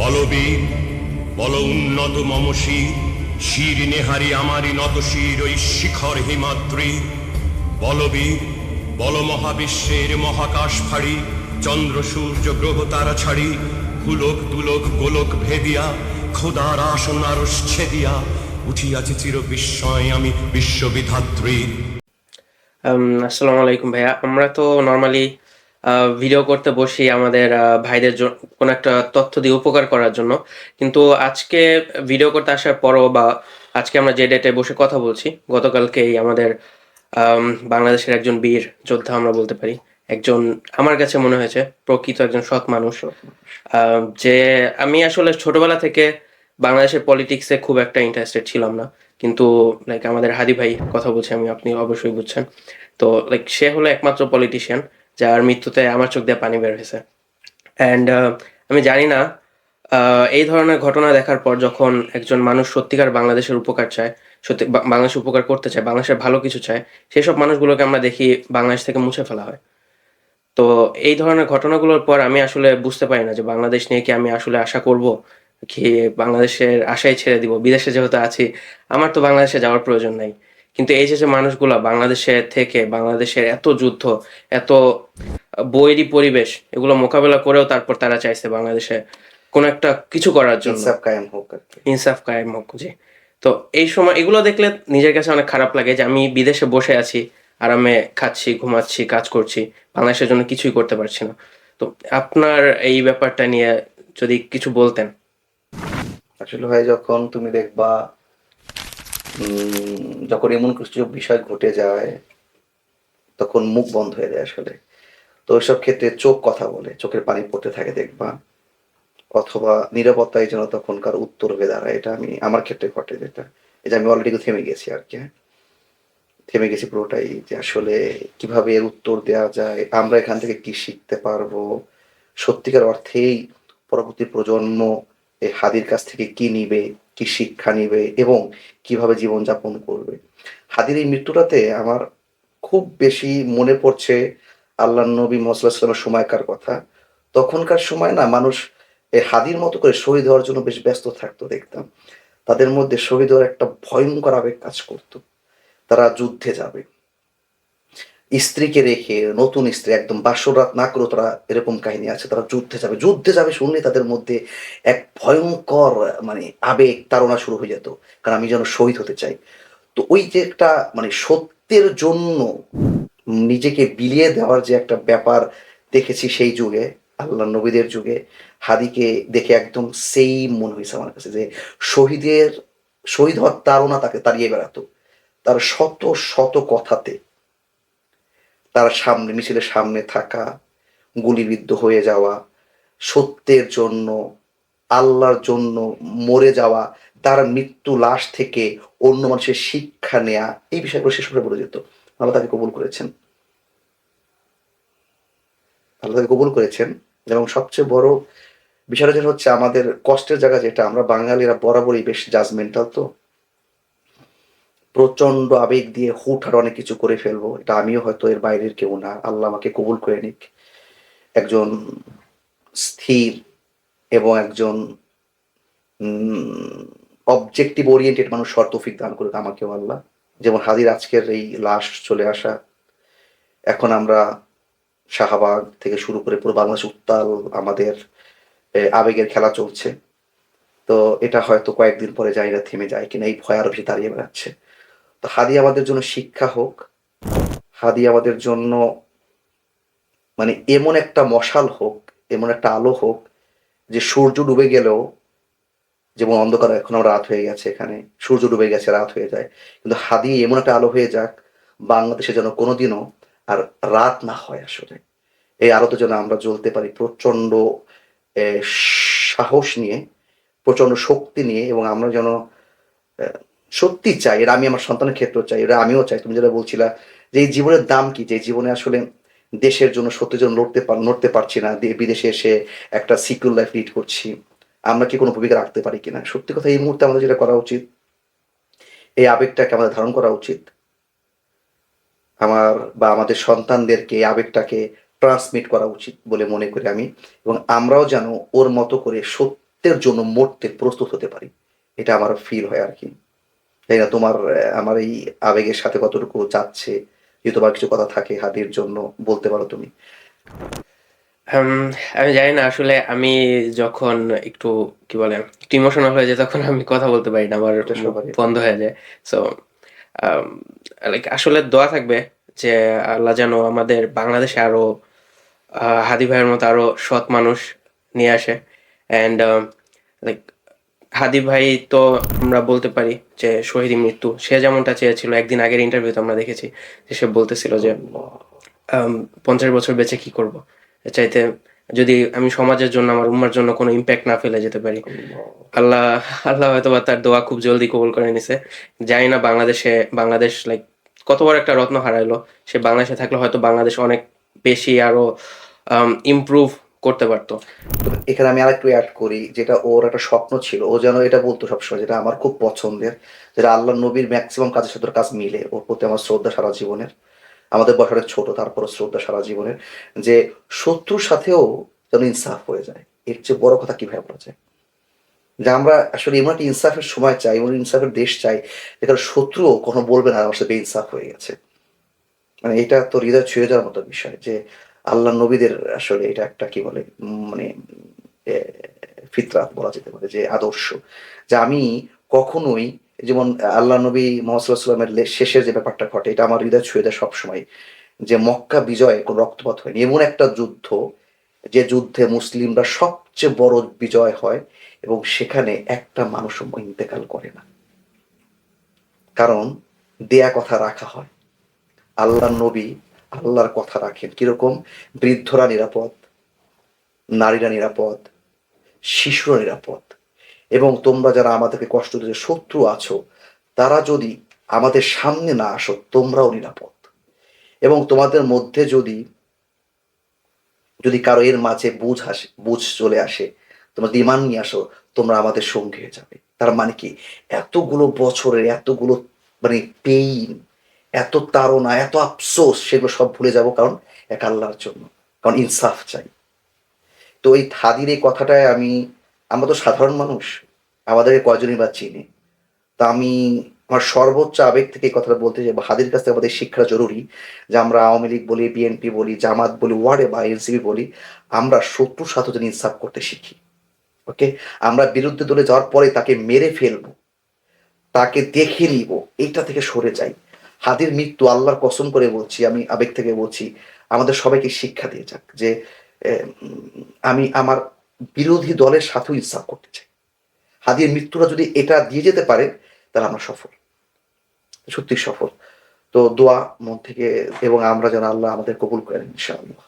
বলবীর, বল উন্নত মম শির নেহারি আমারি নত শির ওই শিখর হিমাদ্রি। বলবীর, বল মহাবিশ্বের মহাকাশ ফাড়ি, চন্দ্র, সূর্য, গ্রহ, তারা ছাড়ি কুলোক দুলোক, গোলক ভেদিয়া খোদার আসন ছেদিয়া, উঠিয়াছি চির বিস্ময় আমি বিশ্ববিধাত্রী। আসসালামু আলাইকুম ভাইয়া। আমরা তো নর্মালি ভিডিও করতে বসি আমাদের ভাইদের জন্য কোনো একটা তথ্য দিয়ে উপকার করার জন্য। কিন্তু আজকে ভিডিও করতে আসার পরও বা আজকে আমরা যে ডেটে বসে কথা বলছি গতকালকেই আমাদের আম, বাংলাদেশের একজন বীর যোদ্ধা আমরা বলতে পারি একজন আমার কাছে মনে হয়েছে প্রকৃত একজন সৎ মানুষ। আহ, যে আমি আসলে ছোটবেলা থেকে বাংলাদেশের পলিটিক্সে খুব একটা ইন্টারেস্টেড ছিলাম না। কিন্তু লাইক আমাদের হাদি ভাই কথা বলছে আমি আপনি অবশ্যই বুঝছেন। তো লাইক সে হলো একমাত্র পলিটিশিয়ান যার মৃত্যুতে আমার চোখ দিয়ে পানি বের হয়েছে। অ্যান্ড আমি জানি না এই ধরনের ঘটনা দেখার পর যখন একজন মানুষ সত্যিকার বাংলাদেশের উপকার চায়, সত্যি বাংলাদেশের উপকার করতে চায়, বাংলাদেশের ভালো কিছু চায়, সেসব মানুষগুলোকে আমরা দেখি বাংলাদেশ থেকে মুছে ফেলা হয়। তো এই ধরনের ঘটনাগুলোর পর আমি আসলে বুঝতে পারি না যে বাংলাদেশ নিয়ে কি আমি আসলে আশা করব, কি বাংলাদেশের আশাই ছেড়ে দিব, বিদেশে যেহেতু আছি, আমার তো বাংলাদেশে যাওয়ার প্রয়োজন নাই। কিন্তু এই যে যে মানুষগুলো বাংলাদেশে থেকে বাংলাদেশের এত যুদ্ধ এত বৈরী পরিবেশ এগুলো মোকাবেলা করেও তারপর তারা চাইছে বাংলাদেশে কোনো একটা কিছু করার জন্য। ইনসাফ কায়েম হোক ইনসাফ কায়েম হোক জি। তো এই সময় এগুলো দেখলে নিজের কাছে অনেক খারাপ লাগে যে আমি বিদেশে বসে আছি আরামে খাচ্ছি ঘুমাচ্ছি কাজ করছি বাংলাদেশের জন্য কিছুই করতে পারছি না। তো আপনার এই ব্যাপারটা নিয়ে যদি কিছু বলতেন। আসলে ভাই যখন তুমি দেখবা যখন এমন কিছু বিষয় ঘটে যায়, তখন মুখ বন্ধ হয়ে যায় আসলে। তো ওইসব ক্ষেত্রে চোখ কথা বলে, চোখের পানি পড়তে থাকে দেখবা। অথবা নিরাপত্তায় যেন তখনকার উত্তর হয়ে দাঁড়ায়, এটা আমি, আমার ক্ষেত্রে ঘটে যেটা। যে আমি অলরেডি থেমে গেছি আর কি হ্যাঁ। থেমে গেছি পুরোটাই যে আসলে কীভাবে এর উত্তর দেওয়া যায়, আমরা এখান থেকে কি শিখতে পারব, সত্যিকার অর্থেই পরবর্তী প্রজন্ম এই হাদির কাছ থেকে কি নিবে কি শিক্ষা নিবে এবং কীভাবে জীবনযাপন করবে। হাদির এই মৃত্যুটাতে আমার খুব বেশি মনে পড়ছে আল্লাহ নবী মোহাম্মদের সময়কার কথা। তখনকার সময় না মানুষ এই হাদির মতো করে শহীদ হওয়ার জন্য বেশ ব্যস্ত থাকতো দেখতাম। তাদের মধ্যে শহীদ হওয়ার একটা ভয়ঙ্কর আবেগ কাজ করত। তারা যুদ্ধে যাবে। স্ত্রীকে রেখে নতুন স্ত্রী একদম বাসরাত না করেও তারা এরকম কাহিনী আছে, তারা যুদ্ধে যাবে। যুদ্ধে যাবে শুনলে তাদের মধ্যে এক ভয়ঙ্কর মানে আবেগ তাড়না শুরু হয়ে যেত, কারণ আমি যেন শহীদ হতে চাই। তো ওই যে একটা মানে সত্যের জন্য নিজেকে বিলিয়ে দেওয়ার যে একটা ব্যাপার দেখেছি সেই যুগে, আল্লাহ নবীদের যুগে, হাদিকে দেখে একদম সেই মনে হয়েছে আমার কাছে যে শহীদের, শহীদ হওয়ার তাড়না তাকে তাড়িয়ে বেড়াতো। তার শত শত কথাতে তার সামনে, মিছিলের সামনে থাকা, গুলিবিদ্ধ হয়ে যাওয়া, সত্যের জন্য, আল্লাহর জন্য মরে যাওয়া, তার মৃত্যু লাশ থেকে অন্য মানুষের শিক্ষা নেয়া, এই বিষয়গুলো শেষ করে বলে যেত আল্লাহ তাকে কবুল করেছেন। আল্লাহ তাকে কবুল করেছেন এবং সবচেয়ে বড় বিষয়টা যেটা হচ্ছে আমাদের কষ্টের জায়গা যেটা, আমরা বাঙালিরা বরাবরই বেশ জাজমেন্টাল তো। প্রচণ্ড আবেগ দিয়ে হুটহাট অনেক কিছু করে ফেলব। এটা আমিও হয়তো এর বাইরের কেউ না। আল্লাহ আমাকে কবুল করে নিক। একজন স্থির এবং একজন অবজেক্টিভ ওরিয়েন্টেড মানুষ শর্তফিক দান করুক আমাকেও আল্লাহ। যেমন হাদির আজকের এই লাশ চলে আসা। এখন আমরা শাহবাগ থেকে শুরু করে পুরো বাংলাদেশ উত্তাল আমাদের আবেগের খেলা চলছে। তো এটা হয়তো কয়েকদিন পরে যাই না থেমে যায় কিনা, এই ভয় আরও বেশি দাঁড়িয়ে বেড়াচ্ছে। হাদি আমাদের জন্য শিক্ষা হোক, হাদি আমাদের জন্য মানে এমন একটা মশাল হোক, এমন একটা আলো হোক, যে সূর্য ডুবে গেলেও, যেমন অন্ধকার এখন রাত হয়ে গেছে এখানে, সূর্য ডুবে গেছে, রাত হয়ে যায়। কিন্তু হাদি এমন একটা আলো হয়ে যাক, বাংলাদেশে যেন কোনোদিনও আর রাত না হয় আসলে। এই আলোতে যেন আমরা জ্বলতে পারি প্রচণ্ড সাহস নিয়ে প্রচণ্ড শক্তি নিয়ে, এবং আমরা যেন সত্যি চাই এটা আমি আমার সন্তানের ক্ষেত্রেও চাই এটা আমিও চাই। তুমি যেটা বলছিলা যে এই জীবনের দাম কি, যে জীবনে আসলে দেশের জন্য সত্যের জন্য লড়তে লড়তে পারছি না বিদেশে এসে একটা সিকিউর লাইফ লিড করছি, আমরা কি কোনো ভূমিকা রাখতে পারি কিনা? সত্যি কথা এই মুহূর্তে আমাদের যেটা করা উচিত, এই আবেগটাকে আমাদের ধারণ করা উচিত, আমার বা আমাদের সন্তানদেরকে এই আবেগটাকে ট্রান্সমিট করা উচিত বলে মনে করি আমি, এবং আমরাও যেন ওর মতো করে সত্যের জন্য মরতে প্রস্তুত হতে পারি, এটা আমার ফিল হয় আর কি। তাই না? তোমার আমার এই আবেগের সাথে কতটুকু যাচ্ছে? যদি তোমার কিছু কথা থাকে হাদির জন্য বলতে পারো তুমি। আমি জানি না আসলে আমি যখন একটু কি বলে একটু ইমোশনাল হয়ে যায় তখন আমি কথা বলতে পারি না আমার। বন্ধ হয়ে যায়। সো লাইক আসলে দোয়া থাকবে যে আল্লাহ যেন আমাদের বাংলাদেশে আরও হাদি ভাইয়ের মতো আরও সৎ মানুষ নিয়ে আসে। অ্যান্ড লাইক হাদি ভাই তো আমরা বলতে পারি যে শহীদ মৃত্যু। সে যেমনটা চেয়েছিল, একদিন আগের ইন্টারভিউতে আমরা দেখেছি যে সে বলতেছিল যে পঞ্চাশ বছর বেঁচে কি করব? চাইতে যদি আমি সমাজের জন্য, আমার উম্মার জন্য কোনো ইম্প্যাক্ট না ফেলে যেতে পারি, আল্লাহ আল্লাহ হয়তো বা তার দোয়া খুব জলদি কবল করে নিছে। জানি না বাংলাদেশে, বাংলাদেশ লাইক কত বড় একটা রত্ন হারাইলো, সে বাংলাদেশে থাকলে হয়তো বাংলাদেশ অনেক বেশি আরও ইমপ্রুভ করতে পারতো। এখানে আমি আরেকটু অ্যাড করি, যেটা ওর একটা স্বপ্ন ছিল, ও যেন এটা বলতো সবসময়, যেটা আমার খুব পছন্দের, যেটা আল্লাহ নবীর ম্যাক্সিমাম কাজের সাথে কাজ মিলে, ওর প্রতি আমার শ্রদ্ধা সারা জীবনের। আমাদের বয়স অনেক ছোট, তারপরও শ্রদ্ধা সারা জীবনের। যে শত্রুর সাথেও যেন ইনসাফ হয়ে যায়, এর চেয়ে বড় কথা কীভাবে বলা যায়? যে আমরা আসলে এমন একটা ইনসাফের সময় চাই, এমন ইনসাফের দেশ চাই, যেখানে শত্রুও কোনো বলবে না, আমার সাথে ইনসাফ হয়ে গেছে। মানে এটা তো হৃদয় ছুঁয়ে যাওয়ার মতো বিষয়, যে আল্লাহ নবীদের আসলে এটা একটা কি বলে মানে ফিতরাত বলা যেতে পারে, যে আদর্শ। যে আমি কখনোই যেমন আল্লাহ নবী মোহাম্মদ সাল্লামের শেষের যে ব্যাপারটা ঘটে, এটা আমার হৃদয় ছুঁয়ে দেয় সবসময়। যে মক্কা বিজয়ে কোনো রক্তপাত হয়নি। এমন একটা যুদ্ধ, যে যুদ্ধে মুসলিমরা সবচেয়ে বড় বিজয় হয় এবং সেখানে একটা মানুষও ইন্তেকাল করে না। কারণ দেয়া কথা রাখা হয়, আল্লাহ নবী আল্লাহর কথা রাখেন। কীরকম? বৃদ্ধরা নিরাপদ, নারীরা নিরাপদ, শিশুরা নিরাপদ। এবং তোমরা যারা আমাদেরকে কষ্ট দিতে শত্রু আছো, তারা যদি আমাদের সামনে না আসো, তোমরাও নিরাপদ। এবং তোমাদের মধ্যে যদি যদি কারও এর মাঝে বুঝ আসে, বুঝ চলে আসে, তোমরা যদি নিয়ে আসো, তোমরা আমাদের সঙ্গী হয়ে যাবে। তার মানে কি? এতগুলো বছরের, এতগুলো মানে পেইন এত তাড়না, এত আফসোস, সেগুলো সব ভুলে যাব কারণ এক আল্লাহর জন্য, কারণ ইনসাফ চাই। তো এই থাদির এই কথাটায় আমি, আমরা তো সাধারণ মানুষ আমাদের কয়জনই বা চিনি। তা আমি আমার সর্বোচ্চ আবেগ থেকে এই কথাটা বলতে চাই হাদির কাছ থেকে আমাদের শিক্ষা জরুরি, যে আমরা আওয়ামী লীগ বলি বিএনপি বলি, জামাত বলি ওয়ার্ডে বা এনসিপি বলি, আমরা শত্রুর সাথে যেন ইনসাফ করতে শিখি। ওকে আমরা বিরুদ্ধে দলে যাওয়ার পরে তাকে মেরে ফেলব, তাকে দেখে নিব এইটা থেকে সরে যাই। হাদির মৃত্যু আল্লাহর কসম করে বলছি, আমি আবেগ থেকে বলছি, আমাদের সবাইকে শিক্ষা দিয়ে যাক যে আমি আমার বিরোধী দলের সাথেও ইনসাফ করতে চাই। হাদির মৃত্যুরা যদি এটা দিয়ে যেতে পারে, তাহলে আমরা সফল। সত্যি সফল। তো দোয়া মন থেকে এবং আমরা যেন আল্লাহ আমাদের কবুল করেন, ইনশাআল্লাহ।